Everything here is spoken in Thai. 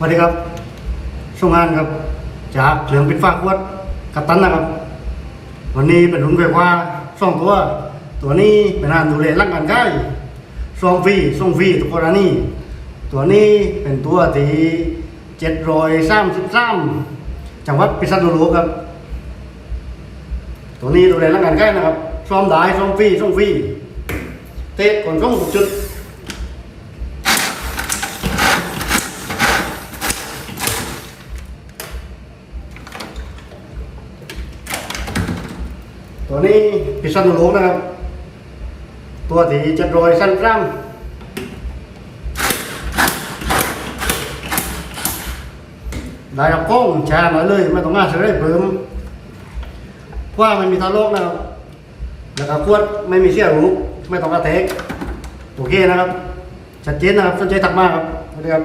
สวัสดีครับส่งงานครับ จากเหลืองเป็นฟ้าขวดกัปตันนะครับ วันนี้เป็นรุ่นไฟฟ้าสองตัว ตัวนี้เป็นงานดูแลร่างกายได้ส่งฟรีส่งฟรีทุกกรณีตัวนี้เป็นตัวที่เจ็ดร้อยสามสิบสามจังหวัดพิษณุโลกครับ ตัวนี้ดูแลร่างกายได้นะครับซ่อมได้ซ่อมฟรีซ่อมฟรีเตะก่อนส่งทุกจุด ตัวนี้พิษณุโลนะครับ ตัวที่จะโรยสั้นกล้ามได้รับกล้องแชร์หน่อยเลยไม่ต้องง่าเฉยเพิ่มว่าไม่มีทาโลกนะครับแล้วก็ขวดไม่มีเสี้ยรูไม่ต้องกระเทกโอเคนะครับชัดเจนนะครับสนใจทักมากครับสวัสดีครับ